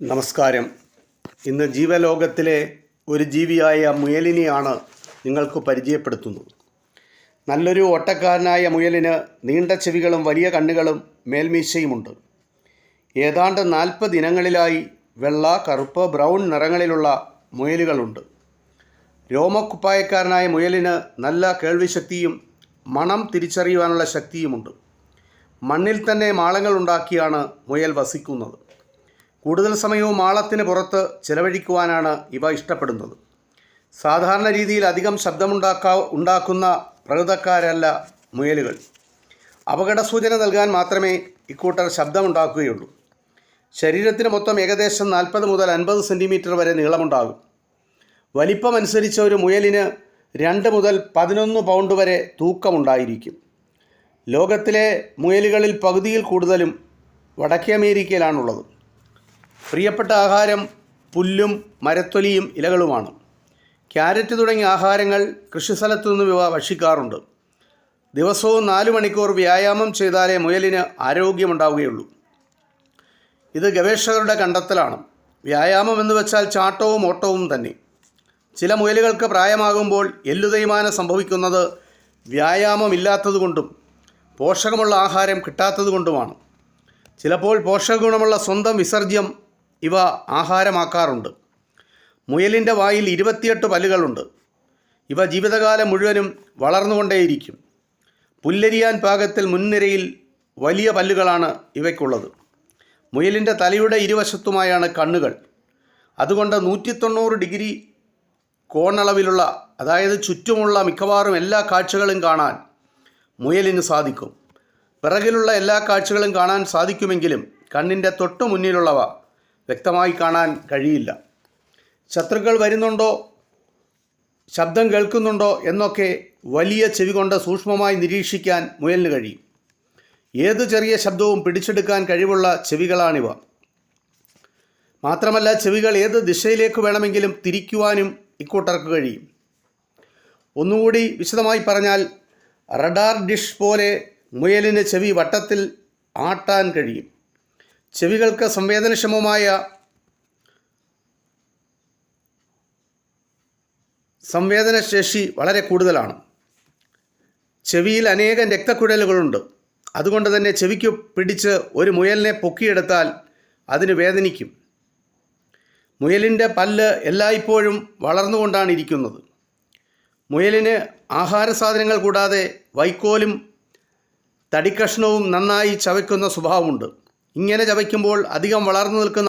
നമസ്കാരം. ഇന്ന് ജീവലോകത്തിലെ ഒരു ജീവിയായ മുയലിനെയാണ് നിങ്ങൾക്ക് പരിചയപ്പെടുത്തുന്നത്. നല്ലൊരു ഓട്ടക്കാരനായ മുയലിന് നീണ്ട ചെവികളും വലിയ കണ്ണുകളും മേൽമീശയുമുണ്ട്. ഏതാണ്ട് നാൽപ്പത് ഇനങ്ങളിലായി വെള്ള കറുപ്പ് ബ്രൗൺ നിറങ്ങളിലുള്ള മുയലുകളുണ്ട്. രോമക്കുപ്പായക്കാരനായ മുയലിന് നല്ല കേൾവിശക്തിയും മണം തിരിച്ചറിയുവാനുള്ള ശക്തിയുമുണ്ട്. മണ്ണിൽ തന്നെ മാളങ്ങൾ ഉണ്ടാക്കിയാണ് മുയൽ വസിക്കുന്നത്. കൂടുതൽ സമയവും ആളത്തിന് പുറത്ത് ചിലവഴിക്കുവാനാണ് ഇവ ഇഷ്ടപ്പെടുന്നത്. സാധാരണ രീതിയിൽ അധികം ശബ്ദമുണ്ടാക്കാ ഉണ്ടാക്കുന്ന പ്രകൃതക്കാരല്ല മുയലുകൾ. അപകട സൂചന നൽകാൻ മാത്രമേ ഇക്കൂട്ടർ ശബ്ദമുണ്ടാക്കുകയുള്ളൂ. ശരീരത്തിന് മൊത്തം ഏകദേശം നാൽപ്പത് മുതൽ അൻപത് സെന്റിമീറ്റർ വരെ നീളമുണ്ടാകും. വലിപ്പമനുസരിച്ച് ഒരു മുയലിന് രണ്ട് മുതൽ പതിനൊന്ന് പൗണ്ട് വരെ തൂക്കമുണ്ടായിരിക്കും. ലോകത്തിലെ മുയലുകളിൽ പകുതിയിൽ കൂടുതലും വടക്കേ അമേരിക്കയിലാണുള്ളത്. പ്രിയപ്പെട്ട ആഹാരം പുല്ലും മരത്തൊലിയും ഇലകളുമാണ്. ക്യാരറ്റ് തുടങ്ങിയ ആഹാരങ്ങൾ കൃഷിസ്ഥലത്തു നിന്നും ഇവ ഭക്ഷിക്കാറുണ്ട്. ദിവസവും നാല് മണിക്കൂർ വ്യായാമം ചെയ്താലേ മുയലിന് ആരോഗ്യമുണ്ടാവുകയുള്ളൂ. ഇത് ഗവേഷകരുടെ കണ്ടെത്തലാണ്. വ്യായാമം എന്ന് വെച്ചാൽ ചാട്ടവും ഓട്ടവും തന്നെ. ചില മുയലുകൾക്ക് പ്രായമാകുമ്പോൾ എല്ലുതേയ്മാനം സംഭവിക്കുന്നത് വ്യായാമമില്ലാത്തതുകൊണ്ടും പോഷകമുള്ള ആഹാരം കിട്ടാത്തതുകൊണ്ടുമാണ്. ചിലപ്പോൾ പോഷകഗുണമുള്ള സ്വന്തം വിസർജ്യം ഇവ ആഹാരമാക്കാറുണ്ട്. മുയലിന്റെ വായിൽ ഇരുപത്തിയെട്ട് പല്ലുകളുണ്ട്. ഇവ ജീവിതകാലം മുഴുവനും വളർന്നുകൊണ്ടേയിരിക്കും. പുല്ലരിയാൻ പാകത്തിൽ മുൻനിരയിൽ വലിയ പല്ലുകളാണ് ഇവയ്ക്കുള്ളത്. മുയലിന്റെ തലയുടെ ഇരുവശത്തുമായാണ് കണ്ണുകൾ. അതുകൊണ്ട് നൂറ്റി തൊണ്ണൂറ് ഡിഗ്രി കോണളവിലുള്ള അതായത് ചുറ്റുമുള്ള മിക്കവാറും എല്ലാ കാഴ്ചകളും കാണാൻ മുയലിന് സാധിക്കും. പിറകിലുള്ള എല്ലാ കാഴ്ചകളും കാണാൻ സാധിക്കുമെങ്കിലും കണ്ണിന്റെ തൊട്ടു മുന്നിലുള്ളവ വ്യക്തമായി കാണാൻ കഴിയില്ല. ശത്രുക്കൾ വരുന്നുണ്ടോ? ശബ്ദം കേൾക്കുന്നുണ്ടോ? എന്നൊക്കെ വലിയ ചെവി കൊണ്ട് സൂക്ഷ്മമായി നിരീക്ഷിക്കാൻ മുയലിന് കഴിയും. ഏത് ചെറിയ ശബ്ദവും പിടിച്ചെടുക്കാൻ കഴിവുള്ള ചെവികളാണിവ. മാത്രമല്ല ചെവികൾ ഏത് ദിശയിലേക്ക് വേണമെങ്കിലും തിരിക്കുവാനും ഇക്കൂട്ടർക്ക് കഴിയും. ഒന്നുകൂടി വിശദമായി പറഞ്ഞാൽ റഡാർ ഡിഷ് പോലെ മുയലിന് ചെവി വട്ടത്തിൽ ആട്ടാൻ കഴിയും. ചെവികൾക്ക് സംവേദനക്ഷമമായ സംവേദനശേഷി വളരെ കൂടുതലാണ്. ചെവിയിൽ അനേകം രക്തക്കുഴലുകളുണ്ട്. അതുകൊണ്ട് തന്നെ ചെവിക്ക് പിടിച്ച് ഒരു മുയലിനെ പൊക്കിയെടുത്താൽ അതിന് വേദനിക്കും. മുയലിന്റെ പല്ല് എല്ലായ്പ്പോഴും വളർന്നുകൊണ്ടാണ് ഇരിക്കുന്നത്. മുയലിന് ആഹാര സാധനങ്ങൾ കൂടാതെ വൈക്കോലും തടിക്കഷ്ണവും നന്നായി ചവയ്ക്കുന്ന സ്വഭാവമുണ്ട്. ഇങ്ങനെ ചവയ്ക്കുമ്പോൾ അധികം വളർന്നു നിൽക്കുന്ന